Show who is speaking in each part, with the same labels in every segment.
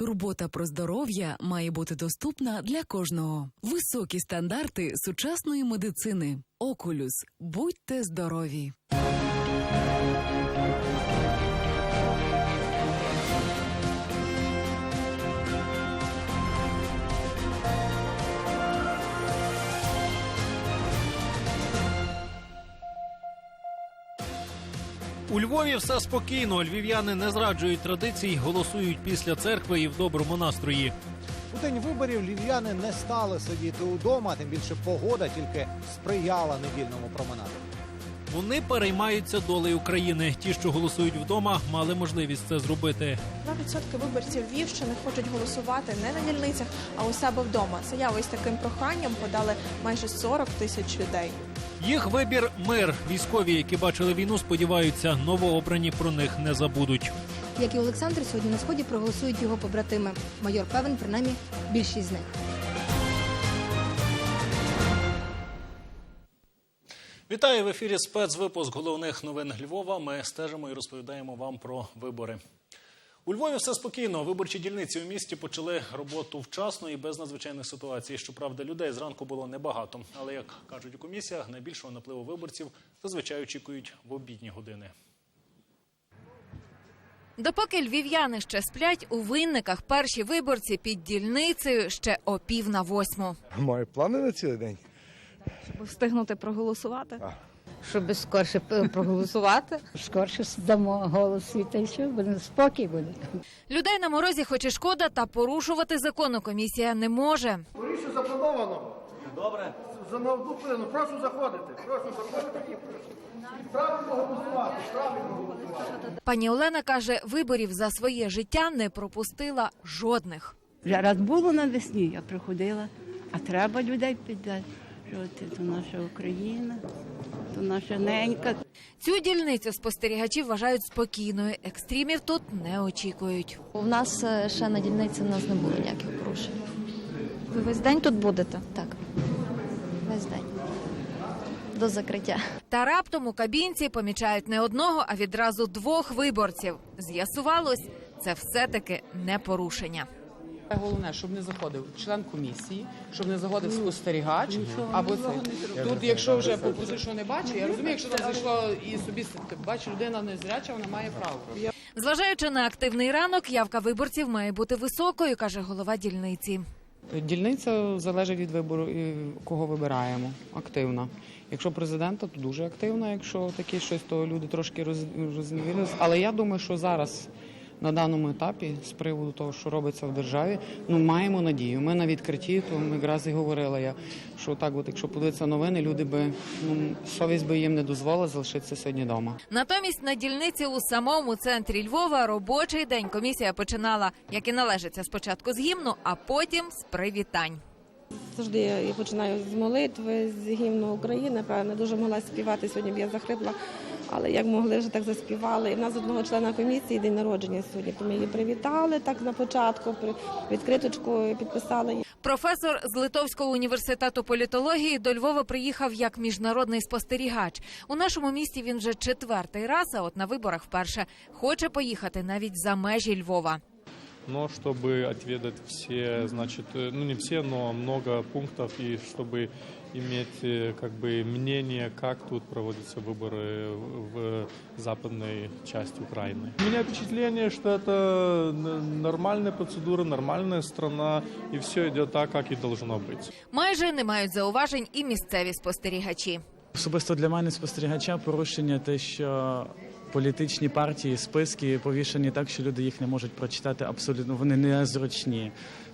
Speaker 1: Турбота про здоров'я має бути доступна для кожного. Високі стандарти сучасної медицини. Окулюс. Будьте здорові!
Speaker 2: У Львові все спокійно. Львів'яни не зраджують традицій, голосують після церкви і в доброму настрої.
Speaker 3: У день виборів львів'яни не стали сидіти удома, тим більше погода тільки сприяла недільному променаду.
Speaker 2: Вони переймаються долею країни. Ті, що голосують вдома, мали можливість це зробити.
Speaker 4: 2% виборців Львівщини хочуть голосувати не на дільницях, а у себе вдома. Заяву із таким проханням подали майже 40 тисяч людей.
Speaker 2: Їх вибір мир. Військові, які бачили війну, сподіваються, новообрані про них не забудуть.
Speaker 5: Як і Олександр, сьогодні на сході проголосують його побратими. Майор певен, принаймні більшість з них.
Speaker 2: Вітаю в ефірі спецвипуск головних новин Львова. Ми стежимо і розповідаємо вам про вибори. У Львові все спокійно. Виборчі дільниці у місті почали роботу вчасно і без надзвичайних ситуацій. Щоправда, людей зранку було небагато. Але як кажуть у комісіях, найбільшого напливу виборців зазвичай очікують в обідні години.
Speaker 6: Допоки львів'яни ще сплять, у винниках перші виборці під дільницею ще о пів на восьму.
Speaker 7: Маю плани на цілий день.
Speaker 4: Щоб Встигнути проголосувати.
Speaker 8: Щоб скорше проголосувати.
Speaker 9: Скорше дамо голос і та й все, буде спокій буде.
Speaker 6: Людей на морозі хоч і шкода, та порушувати закону комісія не може.
Speaker 10: Скоріше заплановано. Добре. За Замовдуплено. Прошу заходити. Прошу заходити. Правильно голосувати. Правильно голосувати.
Speaker 6: Пані Олена каже, виборів за своє життя не пропустила жодних.
Speaker 9: Вже раз було навесні, я приходила, а треба людей піддати. Що це то наша Україна, то наша ненька.
Speaker 6: Цю дільницю спостерігачі вважають спокійною. Екстримів тут не очікують.
Speaker 5: У нас е, ще на дільниці у нас не було ніяких порушень.
Speaker 4: Ви весь день тут будете?
Speaker 5: Так, весь день. До закриття.
Speaker 6: Та раптом у кабінці помічають не одного, а відразу двох виборців. З'ясувалось, це все-таки не порушення.
Speaker 11: Головне, щоб не заходив член комісії, щоб не заходив спостерігач. Або це тут, якщо вже по що не бачить, я розумію, якщо там зайшло і собі бачить людина незряча, вона має право.
Speaker 6: Зважаючи на активний ранок, явка виборців має бути високою, каже голова дільниці.
Speaker 11: Дільниця залежить від вибору, кого вибираємо. Активна. Якщо президента, то дуже активна. Якщо такі щось, то люди трошки роз. Але я думаю, що зараз. На даному етапі, з приводу того, що робиться в державі, ну маємо надію. Ми на відкритті, то якраз і говорила я, що так, от якщо подивитися новини, люди би ну совість би їм не дозволила залишитися сьогодні вдома.
Speaker 6: Натомість на дільниці у самому центрі Львова робочий день комісія починала, як і належиться, спочатку з гімну, а потім з привітань.
Speaker 4: Завжди я починаю з молитви, з гімну України. Правильно, дуже могла співати сьогодні. б Я захрипла, але як могли вже так заспівали. І в нас одного члена комісії день народження сьогодні. То ми її привітали так на початку. при- Відкриточку підписали.
Speaker 6: Професор з Литовського університету політології до Львова приїхав як міжнародний спостерігач. У нашому місті він вже четвертий раз, а от на виборах вперше хоче поїхати навіть за межі Львова.
Speaker 12: но чтобы отведать все, значит, э, ну не все, но много пунктов, и чтобы иметь э, как бы мнение, как тут проводятся выборы в западной части Украины. У меня впечатление, что это н- нормальная процедура, нормальная страна, и все идет так, как и должно быть.
Speaker 6: Майже не мають зауважень і місцеві спостерігачі.
Speaker 13: Особисто для мене спостерігача порушення те, що політичні партії, списки повішені так, що люди їх не можуть прочитати абсолютно. Вони незручні.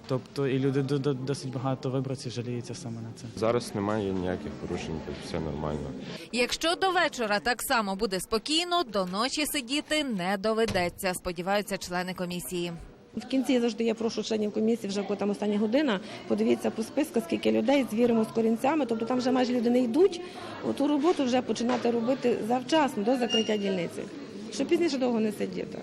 Speaker 13: Тобто і люди до- до- досить багато виборців жаліються саме на це.
Speaker 7: Зараз немає ніяких порушень, все нормально.
Speaker 6: Якщо до вечора так само буде спокійно, до ночі сидіти не доведеться. Сподіваються члени комісії.
Speaker 4: В кінці завжди я прошу членів комісії, вже коли там остання година, подивіться по списку, скільки людей, звіримо з корінцями. Тобто там вже майже люди не йдуть. Оту роботу вже починати робити завчасно до закриття дільниці, щоб пізніше довго не сидіти.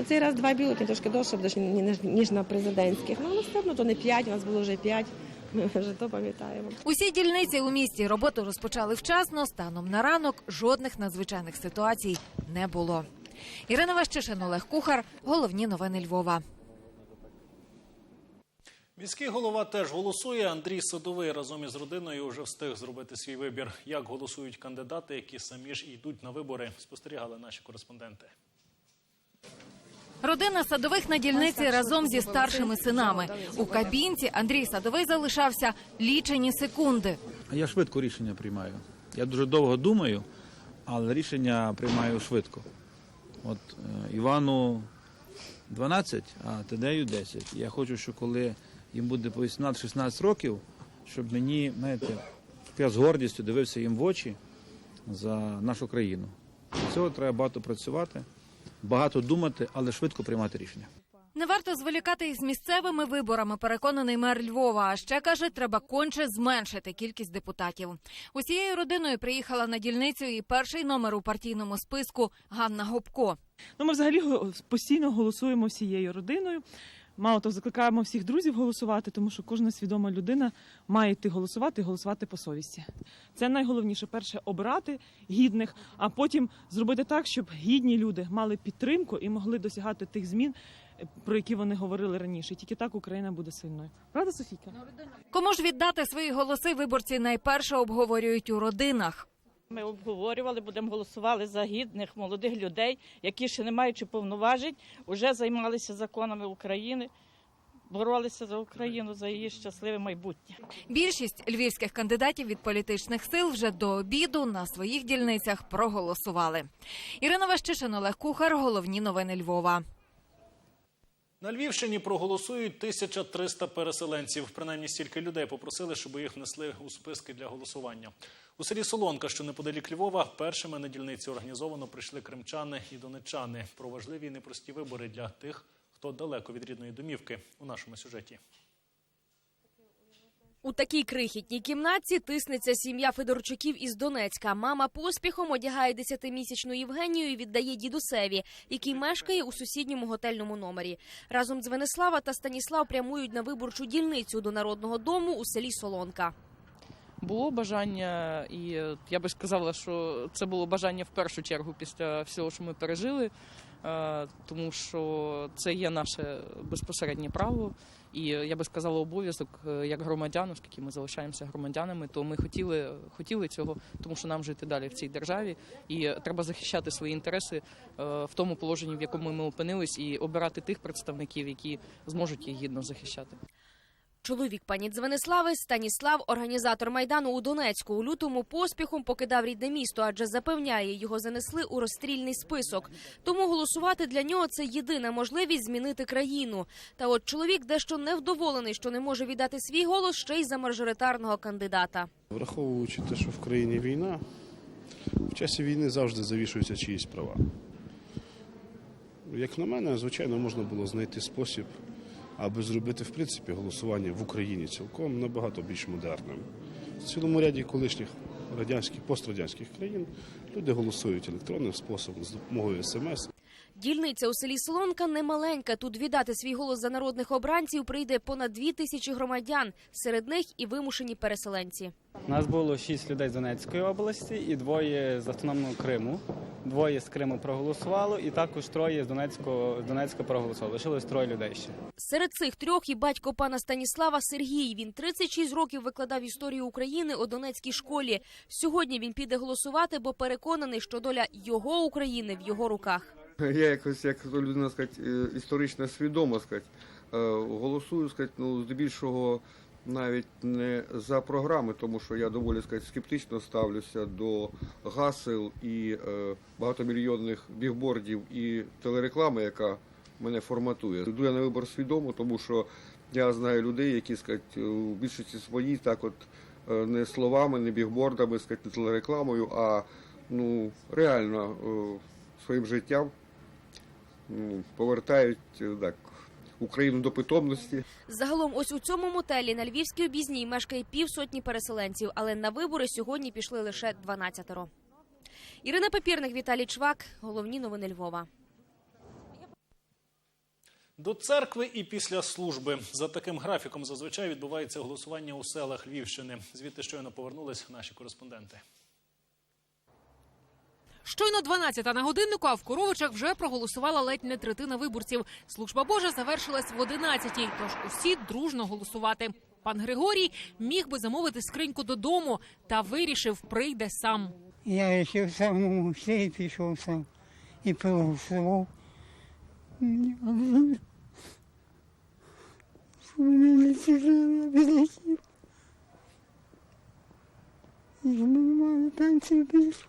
Speaker 4: Оцей раз два бюлетні трошки довше, буде, ніж- ніж на президентських. Ну, але все одно то не п'ять, у нас було вже п'ять. Ми вже то пам'ятаємо.
Speaker 6: Усі дільниці у місті роботу розпочали вчасно. Станом на ранок жодних надзвичайних ситуацій не було. Ірина Ващишин, Олег Кухар. Головні новини Львова.
Speaker 2: Міський голова теж голосує. Андрій Садовий разом із родиною вже встиг зробити свій вибір. Як голосують кандидати, які самі ж йдуть на вибори, спостерігали наші кореспонденти.
Speaker 6: Родина садових на дільниці разом зі старшими синами. У кабінці Андрій Садовий залишався лічені секунди.
Speaker 14: Я швидко рішення приймаю. Я дуже довго думаю, але рішення приймаю швидко. От е, Івану 12, а Тедею 10. Я хочу, що коли їм буде по 18-16 років, щоб мені, знаєте, я з гордістю дивився їм в очі за нашу країну. Для цього треба багато працювати, багато думати, але швидко приймати рішення.
Speaker 6: Не варто зволікати із місцевими виборами, переконаний мер Львова. А ще каже, треба конче зменшити кількість депутатів. Усією родиною приїхала на дільницю і перший номер у партійному списку Ганна Гопко.
Speaker 15: Ну, ми взагалі го- постійно голосуємо всією родиною. Мало того, закликаємо всіх друзів голосувати, тому що кожна свідома людина має йти голосувати і голосувати по совісті. Це найголовніше перше обрати гідних, а потім зробити так, щоб гідні люди мали підтримку і могли досягати тих змін, про які вони говорили раніше. Тільки так Україна буде сильною. Правда, Софійка?
Speaker 6: Кому ж віддати свої голоси виборці найперше обговорюють у родинах.
Speaker 16: Ми обговорювали, будемо голосувати за гідних молодих людей, які ще не маючи повноважень, вже займалися законами України, боролися за Україну, за її щасливе майбутнє.
Speaker 6: Більшість львівських кандидатів від політичних сил вже до обіду на своїх дільницях проголосували. Ірина Ващишин, Олег Кухар. Головні новини Львова.
Speaker 2: На Львівщині проголосують 1300 переселенців. Принаймні стільки людей попросили, щоб їх внесли у списки для голосування. У селі Солонка, що неподалік Львова, першими на дільниці організовано прийшли кримчани і донечани. Про важливі і непрості вибори для тих, хто далеко від рідної домівки у нашому сюжеті.
Speaker 17: У такій крихітній кімнатці тиснеться сім'я Федорчуків із Донецька. Мама поспіхом одягає десятимісячну Євгенію і віддає дідусеві, який мешкає у сусідньому готельному номері. Разом з Венеслава та Станіслав прямують на виборчу дільницю до народного дому у селі Солонка.
Speaker 18: Було бажання, і е, я би сказала, що це було бажання в першу чергу після всього, що ми пережили, е, тому що це є наше безпосереднє право, і е, я би сказала, обов'язок як громадян, оскільки ми залишаємося громадянами, то ми хотіли, хотіли цього, тому що нам жити далі в цій державі, і треба захищати свої інтереси в тому положенні, в якому ми опинились, і обирати тих представників, які зможуть їх гідно захищати.
Speaker 17: Чоловік пані Дзвенислави Станіслав, організатор майдану у Донецьку, у лютому поспіхом покидав рідне місто, адже запевняє, його занесли у розстрільний список. Тому голосувати для нього це єдина можливість змінити країну. Та от чоловік дещо невдоволений, що не може віддати свій голос ще й за мажоритарного кандидата.
Speaker 19: Враховуючи те, що в країні війна, в часі війни завжди завішуються чиїсь права. Як на мене, звичайно, можна було знайти спосіб, аби зробити в принципі голосування в Україні цілком набагато більш модерним. В цілому ряді колишніх радянських пострадянських країн люди голосують електронним способом з допомогою смс.
Speaker 17: Дільниця у селі Солонка немаленька. Тут віддати свій голос за народних обранців прийде понад дві тисячі громадян. Серед них і вимушені переселенці.
Speaker 20: У нас було шість людей з Донецької області і двоє з автономного Криму. Двоє з Криму проголосувало, і також троє з Донецького з Донецька проголосували. Лишилось троє людей ще.
Speaker 17: Серед цих трьох і батько пана Станіслава Сергій. Він 36 років викладав історію України у Донецькій школі. Сьогодні він піде голосувати, бо переконаний, що доля його України в його руках.
Speaker 21: Я якось як людина сказати, е, історично свідомо сказати, е, голосую сказати, ну, здебільшого навіть не за програми, тому що я доволі сказати, скептично ставлюся до гасел і е, багатомільйонних бігбордів і телереклами, яка мене форматує. Йду я на вибор свідомо, тому що я знаю людей, які сказати, у більшості своїй так от е, не словами, не бігбордами, сказати, не телерекламою, а ну реально е, своїм життям ну, повертають так, Україну до питомності.
Speaker 17: Загалом, ось у цьому мотелі на Львівській обізній мешкає півсотні переселенців, але на вибори сьогодні пішли лише 12-ро. Ірина Папірник, Віталій Чвак. Головні новини Львова.
Speaker 2: До церкви і після служби за таким графіком зазвичай відбувається голосування у селах Львівщини. Звідти щойно повернулись наші кореспонденти.
Speaker 22: Щойно 12 на годиннику, а в Коровичах вже проголосувала ледь не третина виборців. Служба Божа завершилась в 11-й, тож усі дружно голосувати. Пан Григорій міг би замовити скриньку додому, та вирішив, прийде сам.
Speaker 23: Я ще в самому селі пішов сам і проголосував. І ми мали пенсію більше.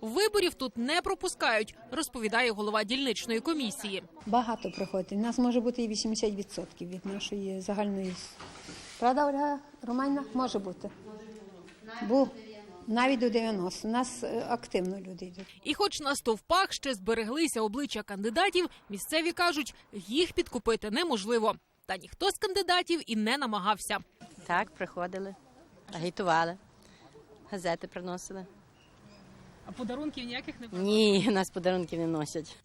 Speaker 22: Виборів тут не пропускають, розповідає голова дільничної комісії.
Speaker 5: Багато приходить. У нас може бути і 80% від нашої загальної. Правда, Ольга Романівна? Може бути. Бо навіть до 90. У нас е, активно люди йдуть.
Speaker 22: І, хоч на стовпах ще збереглися обличчя кандидатів, місцеві кажуть, їх підкупити неможливо. Та ніхто з кандидатів і не намагався.
Speaker 24: Так, приходили, агітували, газети приносили.
Speaker 22: А подарунків ніяких не
Speaker 24: Ні, у нас подарунків не носять.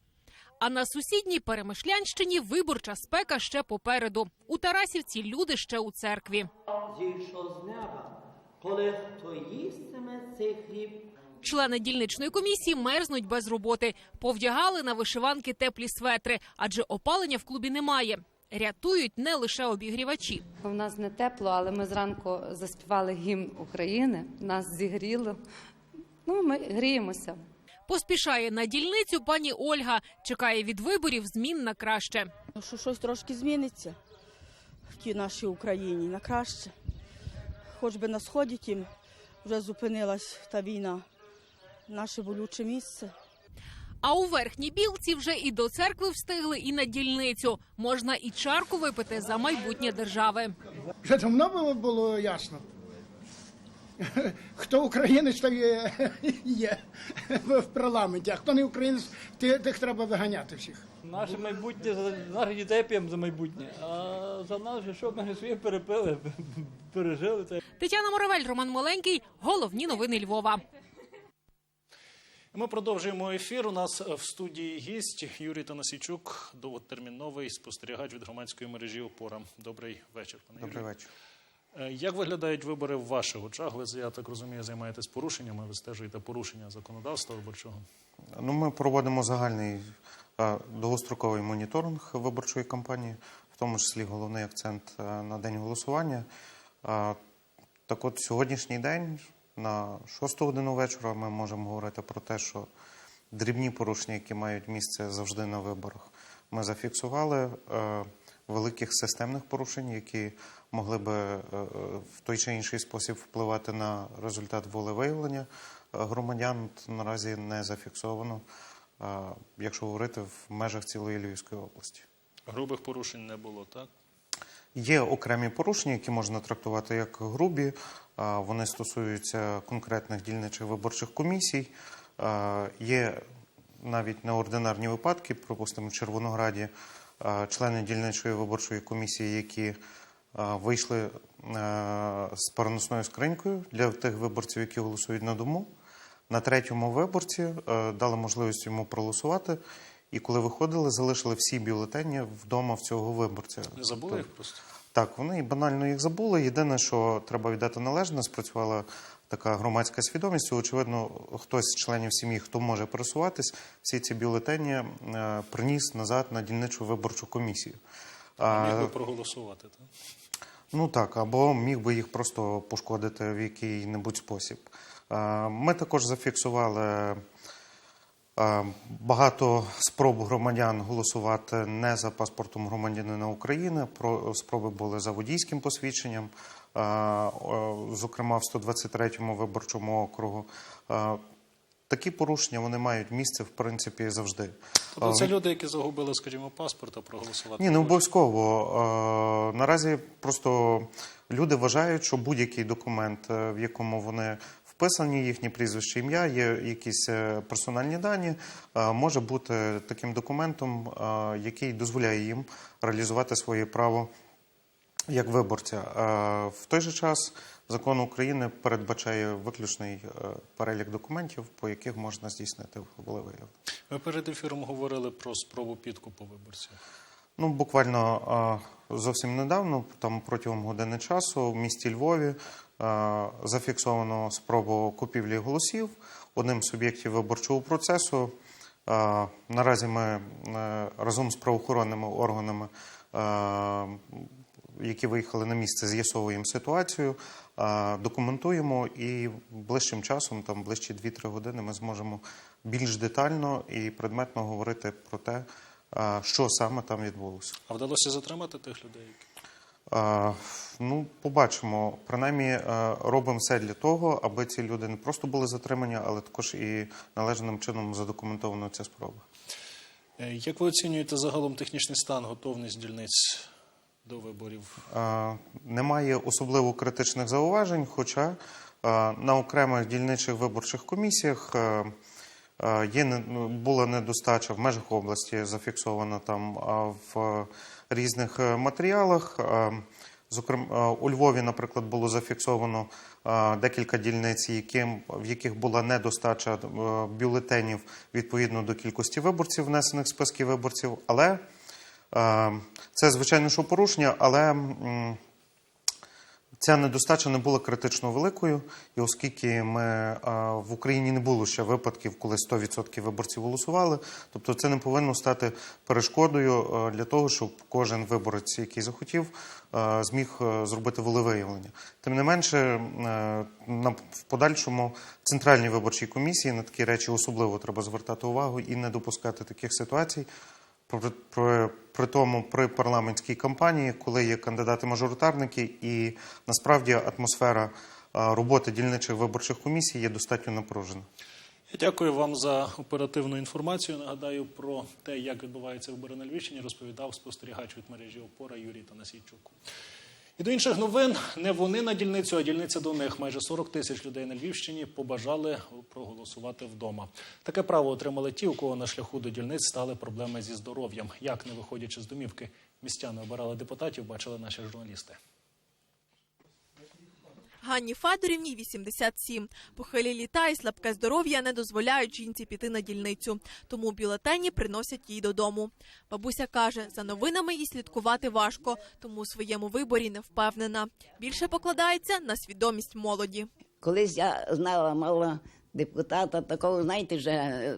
Speaker 22: А на сусідній Перемишлянщині виборча спека ще попереду. У Тарасівці люди ще у церкві.
Speaker 25: зійшов з неба, коли хто їстиме цей хліб,
Speaker 22: Члени дільничної комісії мерзнуть без роботи. Повдягали на вишиванки теплі светри, адже опалення в клубі немає. Рятують не лише обігрівачі.
Speaker 8: У нас не тепло, але ми зранку заспівали гімн України. Нас зігріло. Ну, ми гріємося.
Speaker 22: Поспішає на дільницю пані Ольга. Чекає від виборів змін на краще.
Speaker 26: Що щось трошки зміниться в тій нашій Україні на краще. Хоч би на сході тім вже зупинилась та війна, наше болюче місце.
Speaker 22: А у верхній білці вже і до церкви встигли, і на дільницю. Можна і чарку випити за майбутнє держави.
Speaker 27: Вже давно було, було ясно. Хто українець, то є, є в парламенті, а хто не українець, ти- тих треба виганяти всіх.
Speaker 28: Наше майбутнє за наших дітей п'ємо за майбутнє. А за нас же що ми своє перепили, пережили це.
Speaker 22: Тетяна Моравель, Роман Маленький. Головні новини Львова.
Speaker 2: Ми продовжуємо ефір. У нас в студії гість Юрій Танасійчук, довготерміновий спостерігач від громадської мережі Опора. Добрий вечір, пане.
Speaker 29: Добрий вечір.
Speaker 2: Е, Як виглядають вибори в ваших очах? Ви, я так розумію, займаєтесь порушеннями, ви стежуєте порушення законодавства виборчого.
Speaker 29: Ну, ми проводимо загальний е, довгостроковий моніторинг виборчої кампанії, в тому числі головний акцент е, на день голосування. Так от сьогоднішній день на 6 годину вечора ми можемо говорити про те, що дрібні порушення, які мають місце завжди на виборах, ми зафіксували. Великих системних порушень, які могли би е, е, в той чи інший спосіб впливати на результат волевиявлення е, громадян, наразі не зафіксовано, якщо говорити в межах цілої Львівської області.
Speaker 2: Грубих порушень не було, так?
Speaker 29: Є окремі порушення, які можна трактувати як грубі. Вони стосуються конкретних дільничих виборчих комісій. Є навіть неординарні випадки, припустимо, в Червонограді члени дільничої виборчої комісії, які вийшли з переносною скринькою для тих виборців, які голосують на дому. На третьому виборці е, дали можливість йому проголосувати. І коли виходили, залишили всі бюлетені вдома в цього виборця.
Speaker 2: Не забули їх просто?
Speaker 29: Так, вони банально їх забули. Єдине, що треба віддати належне, спрацювала така громадська свідомість. Очевидно, хтось з членів сім'ї, хто може пересуватись, всі ці бюлетені е, приніс назад на дільничу виборчу комісію. А,
Speaker 2: Міг би проголосувати, так?
Speaker 29: Ну так, або міг би їх просто пошкодити в який-небудь спосіб. Ми також зафіксували багато спроб громадян голосувати не за паспортом громадянина України. Про спроби були за водійським посвідченням, е, е, зокрема в 123-му виборчому округу. Е, Такі порушення вони мають місце в принципі завжди.
Speaker 2: Тобто це
Speaker 29: Е,
Speaker 2: люди, які загубили, скажімо, паспорт, а проголосувати.
Speaker 29: ні, не обов'язково. Е, Наразі просто люди вважають, що будь-який документ, е, в якому вони вписані, їхнє прізвище, ім'я, є якісь е, персональні дані, е, може бути таким документом, е, який дозволяє їм реалізувати своє право як виборця. В той же час закон України передбачає виключний перелік документів, по яких можна здійснити волевиявлення.
Speaker 2: Ми перед ефіром говорили про спробу підкупу виборців.
Speaker 29: Ну, буквально зовсім недавно, там протягом години часу, в місті Львові зафіксовано спробу купівлі голосів одним з суб'єктів виборчого процесу. Е, Наразі ми е, разом з правоохоронними органами, е, які виїхали на місце, з'ясовуємо ситуацію, е, документуємо і ближчим часом, там ближчі 2-3 години, ми зможемо більш детально і предметно говорити про те, е, що саме там відбулося.
Speaker 2: А вдалося затримати тих людей?
Speaker 29: Ну, побачимо. Принаймні, е, робимо все для того, аби ці люди не просто були затримані, але також і належним чином задокументована ця спроба.
Speaker 2: Е, Як ви оцінюєте загалом технічний стан, готовність дільниць до виборів?
Speaker 29: Немає особливо критичних зауважень, хоча е, на окремих дільничих виборчих комісіях є не- ну, була недостача в межах області, зафіксована там в різних е, матеріалах. Е, Зокрема, у Львові, наприклад, було зафіксовано е, декілька дільниць, яким, в яких була недостача е, бюлетенів відповідно до кількості виборців, внесених в списки виборців. Але е, це, звичайно, що порушення, але Ця недостача не була критично великою, і оскільки ми в Україні не було ще випадків, коли 100% виборців голосували, тобто це не повинно стати перешкодою для того, щоб кожен виборець, який захотів, зміг зробити волевиявлення. Тим не менше, в подальшому центральній виборчій комісії на такі речі особливо треба звертати увагу і не допускати таких ситуацій. При, при, при тому при парламентській кампанії, коли є кандидати-мажоритарники, і насправді атмосфера роботи дільничих виборчих комісій є достатньо напружена.
Speaker 2: Я дякую вам за оперативну інформацію. Нагадаю про те, як відбуваються вибори на Львівщині, розповідав спостерігач від мережі Опора Юрій Танасійчук. І до інших новин не вони на дільницю, а дільниця до них. Майже 40 тисяч людей на Львівщині побажали проголосувати вдома. Таке право отримали ті, у кого на шляху до дільниць стали проблеми зі здоров'ям. Як не виходячи з домівки, містяни обирали депутатів, бачили наші журналісти.
Speaker 30: Ганні Федорівні 87. Похилі літа і слабке здоров'я не дозволяють жінці піти на дільницю, тому бюлетені приносять їй додому. Бабуся каже, за новинами їй слідкувати важко, тому у своєму виборі не впевнена. Більше покладається на свідомість молоді.
Speaker 31: Колись я знала мало депутата, такого, знаєте, вже е,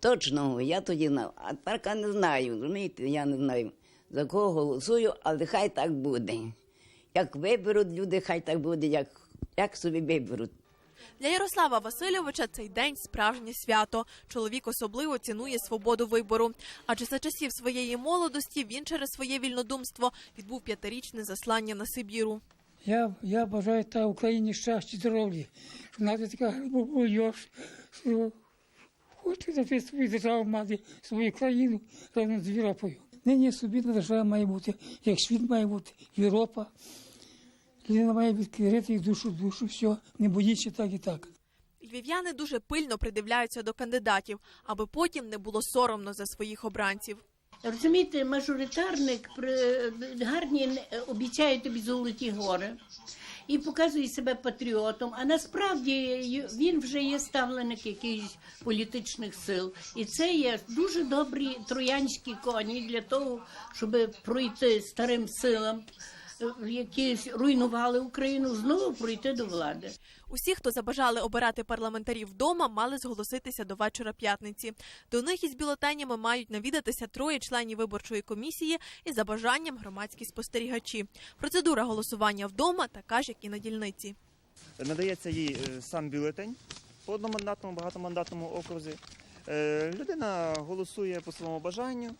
Speaker 31: точного, я тоді знала. А тепер не знаю, розумієте, я не знаю, за кого голосую, але хай так буде. Як виберуть люди, хай так буде, як, як собі виберуть.
Speaker 30: Для Ярослава Васильовича цей день справжнє свято. Чоловік особливо цінує свободу вибору. Адже за часів своєї молодості він через своє вільнодумство відбув п'ятирічне заслання на Сибіру.
Speaker 27: Я, я бажаю та Україні щастя, здоров'я, навіть така молодь, що хоче за свою державу мати свою країну разом з Європою. Нині собідна держава має бути, як світ має бути, Європа. Людина має відкрити їх душу, душу, все, не боїться так і так.
Speaker 30: Львів'яни дуже пильно придивляються до кандидатів, аби потім не було соромно за своїх обранців.
Speaker 32: Розумієте, мажоритарник при гарні обіцяє тобі золоті гори і показує себе патріотом. А насправді він вже є ставленик якихось політичних сил. І це є дуже добрі троянські коні для того, щоб пройти старим силам, е, які руйнували Україну, знову пройти до влади.
Speaker 30: Усі, хто забажали обирати парламентарів вдома, мали зголоситися до вечора п'ятниці. До них із бюлетенями мають навідатися троє членів виборчої комісії і за бажанням громадські спостерігачі. Процедура голосування вдома така ж, як і на дільниці.
Speaker 33: надається їй е, сам бюлетень по одномандатному, багатомандатному окрузі. Е, Людина голосує по своєму бажанню,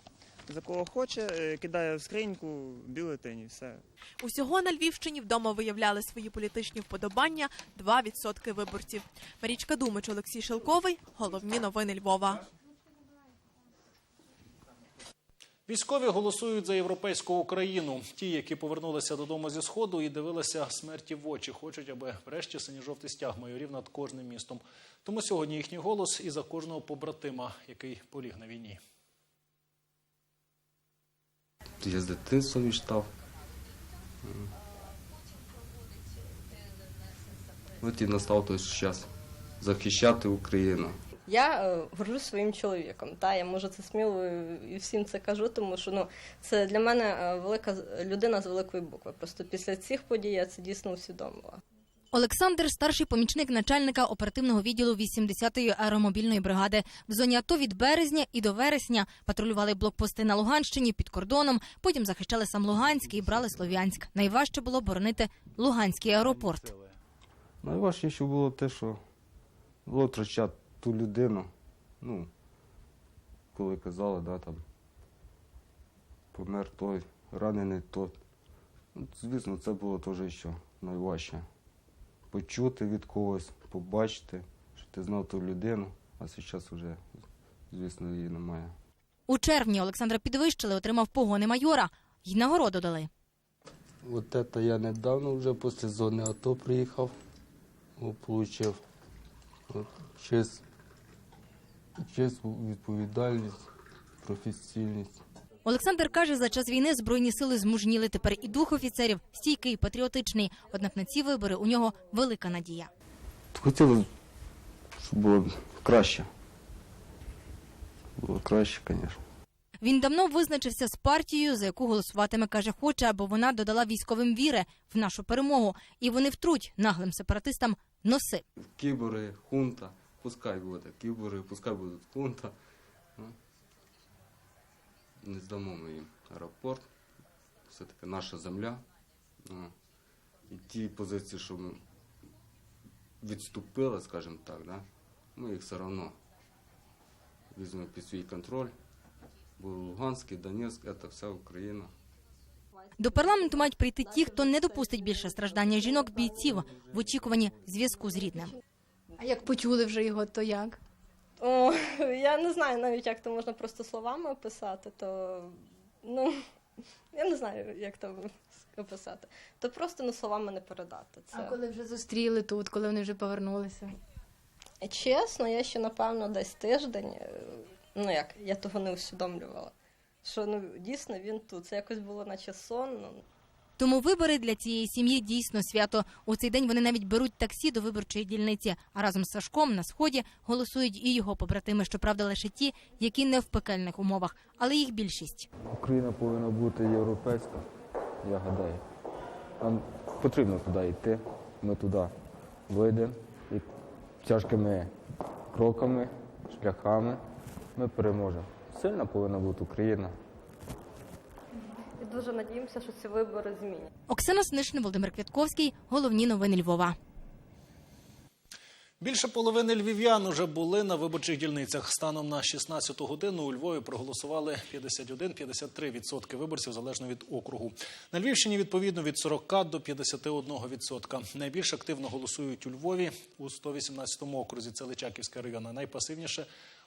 Speaker 33: за кого хоче, е, кидає в скриньку бюлетень і все.
Speaker 30: Усього на Львівщині вдома виявляли свої політичні вподобання 2% виборців. Марічка Думич, Олексій Шелковий. Головні новини Львова.
Speaker 2: Військові голосують за європейську Україну. Ті, які повернулися додому зі сходу і дивилися смерті в очі, хочуть, аби врешті синьо-жовтий стяг майорів над кожним містом. Тому сьогодні їхній голос і за кожного побратима, який поліг на війні.
Speaker 34: Я з дитинства мечтав. От і настав той час захищати Україну.
Speaker 35: Я е, горжусь своїм чоловіком. Та я можу це сміло і всім це кажу, тому що ну це для мене е, велика людина з великої букви. Просто після цих подій я це дійсно усвідомила.
Speaker 36: Олександр старший помічник начальника оперативного відділу 80-ї аеромобільної бригади. В зоні АТО від березня і до вересня патрулювали блокпости на Луганщині під кордоном. Потім захищали сам Луганськ і брали Слов'янськ. Найважче було боронити Луганський аеропорт.
Speaker 37: Найважче, було те, що було втрачати ту людину. Ну, коли казали, да, там, помер той, ранений той. Ну, звісно, це було теж що найважче. Почути від когось, побачити, що ти знав ту людину, а зараз вже, звісно, її немає.
Speaker 36: У червні Олександра підвищили, отримав погони майора й нагороду дали.
Speaker 37: Вот это я недавно вже після зони АТО приїхав, отримав честь, честь, відповідальність, професійність.
Speaker 36: Олександр каже, за час війни збройні сили змужніли. Тепер і дух офіцерів стійкий, патріотичний. Однак на ці вибори у нього велика надія.
Speaker 37: Хотілося, щоб було краще. Було краще, звісно.
Speaker 36: Він давно визначився з партією, за яку голосуватиме, каже, хоче, аби вона додала військовим віри в нашу перемогу, і вони втруть наглим сепаратистам носи.
Speaker 37: Кібори, хунта, пускай буде кібори, пускай буде хунта. Не здамо ми їм аеропорт, все-таки наша земля. Ну, І ті позиції, що ми відступили, скажімо так, да, ми їх все одно візьмемо під свій контроль. Бо Луганський, Донецьк це вся Україна.
Speaker 36: До парламенту мають прийти ті, хто не допустить більше страждання жінок бійців в очікуванні зв'язку з рідним.
Speaker 38: А як почули вже його, то як?
Speaker 35: О, я не знаю навіть, як то можна просто словами описати, то ну я не знаю, як то описати. То просто ну, словами не передати. Це
Speaker 38: А коли вже зустріли тут, коли вони вже повернулися?
Speaker 35: чесно, я ще напевно десь тиждень. е, Ну як, я того не усвідомлювала. Що ну дійсно він тут. Це якось було наче сон. Ну,
Speaker 36: Тому вибори для цієї сім'ї дійсно свято. У цей день вони навіть беруть таксі до виборчої дільниці. А разом з Сашком на сході голосують і його побратими. Щоправда, лише ті, які не в пекельних умовах, але їх більшість.
Speaker 39: Україна повинна бути європейська, я гадаю. Нам потрібно туди йти. Ми туди вийдемо і тяжкими кроками, шляхами ми переможемо. Сильна повинна бути Україна.
Speaker 35: І дуже надіємося, що ці вибори змінять.
Speaker 36: Оксана Снишин, Володимир Квятковський. Головні новини Львова.
Speaker 2: Більше половини львів'ян уже були на виборчих дільницях. Станом на 16 годину у Львові проголосували 51-53% виборців залежно від округу. На Львівщині відповідно від 40 до 51%. Найбільш активно голосують у Львові у 118 окрузі. Це Личаківський район. А найпасивніше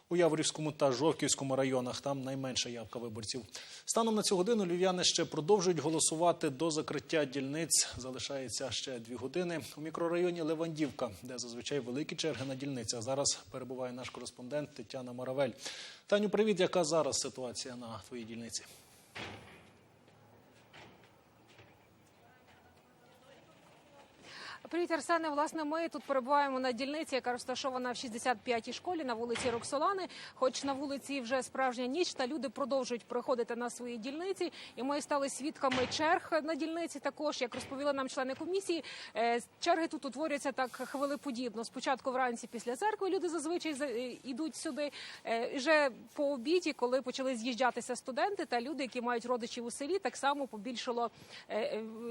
Speaker 2: у Яворівському та Жовківському районах. Там найменша явка виборців. Станом на цю годину львів'яни ще продовжують голосувати до закриття дільниць. Залишається ще дві години. У мікрорайоні Левандівка, де зазвичай великі черги на дільницях. Зараз перебуває наш кореспондент Тетяна Маравель. Таню, привіт, яка зараз ситуація на твоїй дільниці?
Speaker 22: Привіт, Арсене. Власне, ми тут перебуваємо на дільниці, яка розташована в 65-й школі на вулиці Роксолани. Хоч на вулиці вже справжня ніч, та люди продовжують приходити на свої дільниці. І ми стали свідками черг на дільниці. Також як розповіли нам члени комісії, е, черги тут утворюються так хвилеподібно. Спочатку вранці після церкви люди зазвичай за- е, йдуть сюди. Е, Вже по обіді, коли почали з'їжджатися студенти та люди, які мають родичів у селі, так само побільшало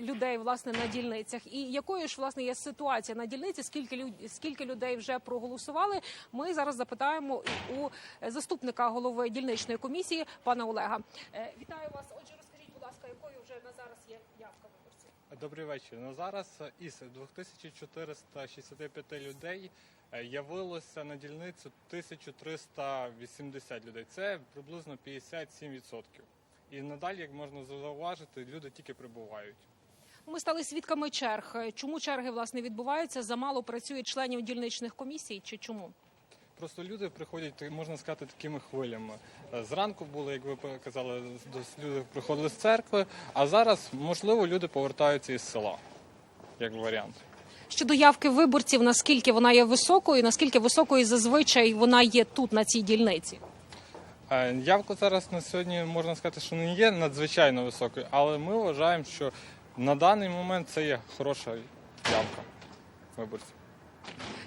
Speaker 22: людей власне на дільницях. І якою ж власне є ситуація на дільниці? Скільки люд- скільки людей вже проголосували? Ми зараз запитаємо у заступника голови дільничної комісії пана Олега. Е, Вітаю вас. Отже, розкажіть, будь ласка, якою вже на зараз є явка виборців?
Speaker 40: Добрий вечір. Ну зараз із 2465 людей е, явилося на дільницю 1380 людей. Це приблизно 57%. І надалі, як можна зауважити, люди тільки прибувають.
Speaker 22: Ми стали свідками черг. Чому черги власне відбуваються? Замало працює членів дільничних комісій, чи чому?
Speaker 40: Просто люди приходять, можна сказати, такими хвилями. Зранку було, як ви казали, люди приходили з церкви, а зараз, можливо, люди повертаються із села, як варіант.
Speaker 22: Щодо явки виборців, наскільки вона є високою, наскільки високою зазвичай вона є тут на цій дільниці?
Speaker 40: Е, Явка зараз на сьогодні можна сказати, що не є надзвичайно високою, але ми вважаємо, що на даний момент це є хороша явка. виборців.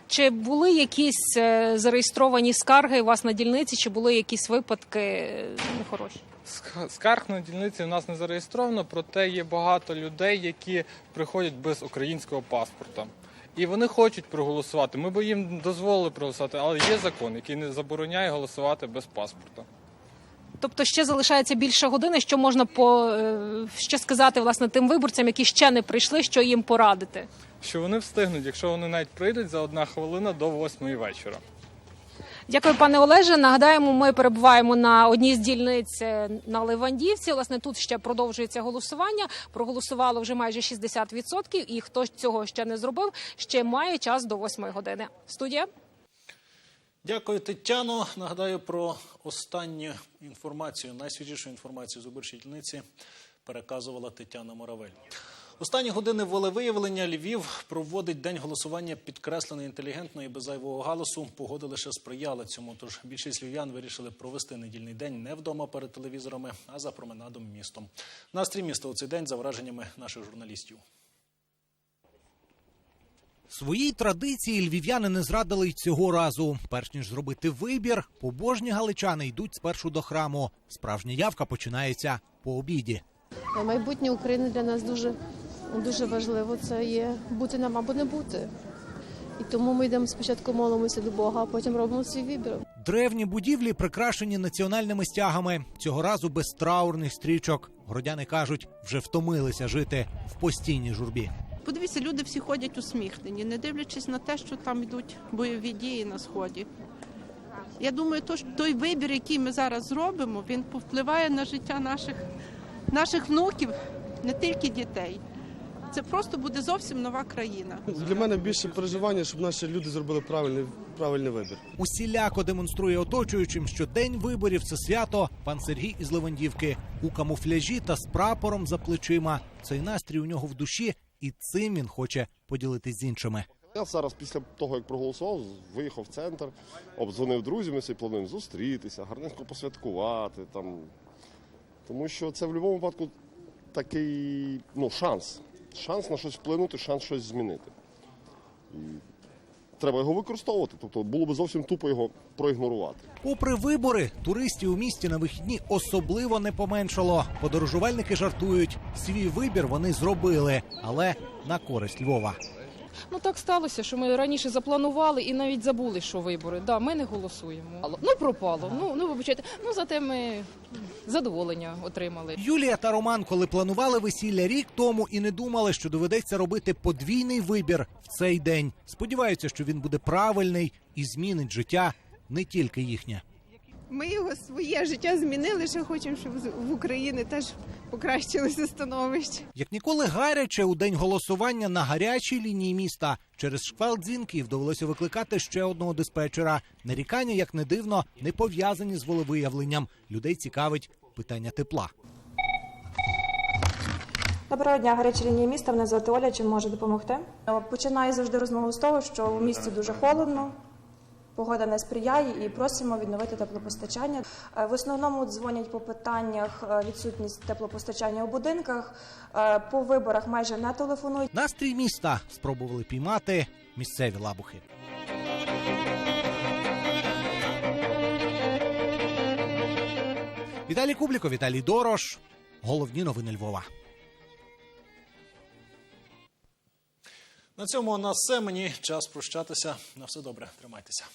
Speaker 22: Чи були якісь е, зареєстровані скарги у вас на дільниці, чи були якісь випадки е, нехороші?
Speaker 40: Ск- Скарг на дільниці у нас не зареєстровано, проте є багато людей, які приходять без українського паспорта. І вони хочуть проголосувати. Ми б їм дозволили проголосувати, але є закон, який не забороняє голосувати без паспорта.
Speaker 22: Тобто ще залишається більше години, що можна по е, що сказати власне тим виборцям, які ще не прийшли, що їм порадити.
Speaker 40: Що вони встигнуть, якщо вони навіть прийдуть за одна хвилина до восьмої вечора.
Speaker 22: Дякую, пане Олеже. Нагадаємо, ми перебуваємо на одній з дільниць е, на Левандівці. Власне, тут ще продовжується голосування. Проголосувало вже майже 60%, І хто цього ще не зробив, ще має час до 8 години. Студія.
Speaker 2: Дякую, Тетяно. Нагадаю про останню інформацію, найсвіжішу інформацію з виборчої переказувала Тетяна Моравель. Останні години волевиявлення Львів проводить день голосування підкреслений інтелігентно і без зайвого галасу. Погода лише сприяла цьому. Тож більшість львів'ян вирішили провести недільний день не вдома перед телевізорами, а за променадом містом. Настрій міста у цей день за враженнями наших журналістів.
Speaker 41: Своїй традиції львів'яни не зрадили й цього разу. Перш ніж зробити вибір, побожні галичани йдуть спершу до храму. Справжня явка починається по обіді.
Speaker 42: Майбутнє України для нас дуже, дуже важливо. Це є бути нам або не бути. І тому ми йдемо спочатку молимося до Бога, а потім робимо свій вибір.
Speaker 41: Древні будівлі прикрашені національними стягами. Цього разу без траурних стрічок. Городяни кажуть, вже втомилися жити в постійній журбі.
Speaker 43: Подивіться, люди всі ходять усміхнені, не дивлячись на те, що там йдуть бойові дії на сході. Я думаю, то, що той вибір, який ми зараз зробимо, він повпливає на життя наших, наших внуків, не тільки дітей. Це просто буде зовсім нова країна.
Speaker 44: Для мене більше переживання, щоб наші люди зробили правильний, правильний вибір.
Speaker 41: Усіляко демонструє оточуючим, що день виборів це свято. Пан Сергій із Левандівки у камуфляжі та з прапором за плечима. Цей настрій у нього в душі, і цим він хоче поділитись з іншими.
Speaker 45: Я зараз, після того, як проголосував, виїхав в центр, обдзвонив друзів, ми собі плануємо зустрітися, гарненько посвяткувати. Там. Тому що це в будь-якому випадку такий ну, шанс. Шанс на щось вплинути, шанс щось змінити. І треба його використовувати. Тобто було б зовсім тупо його проігнорувати.
Speaker 41: Попри вибори, туристів у місті на вихідні особливо не поменшало. Подорожувальники жартують, свій вибір вони зробили, але на користь Львова.
Speaker 46: Ну так сталося, що ми раніше запланували і навіть забули, що вибори. Да, ми не голосуємо. Ну пропало. Ну ну вибачайте. Ну зате ми задоволення отримали.
Speaker 41: Юлія та Роман, коли планували весілля рік тому і не думали, що доведеться робити подвійний вибір в цей день. Сподіваються, що він буде правильний і змінить життя не тільки їхнє.
Speaker 47: Ми його своє життя змінили, що хочемо, щоб з- в Україні теж покращилося становище.
Speaker 41: Як ніколи гаряче у день голосування на гарячій лінії міста через шквал дзвінків довелося викликати ще одного диспетчера. Нарікання, як не дивно, не пов'язані з волевиявленням. Людей цікавить питання тепла.
Speaker 48: Доброго дня, гаряча лінія міста. Мене звати Оля. Чим можу допомогти? Починаю завжди розмову з того, що у місті дуже холодно, погода не сприяє і просимо відновити теплопостачання. Е, В основному дзвонять по питаннях е, відсутність теплопостачання у будинках. Е, По виборах майже не телефонують.
Speaker 41: Настрій міста спробували піймати місцеві лабухи. Віталій Кубліко, Віталій Дорош. Головні новини Львова.
Speaker 2: На цьому нас все. Мені час прощатися. На все добре. Тримайтеся.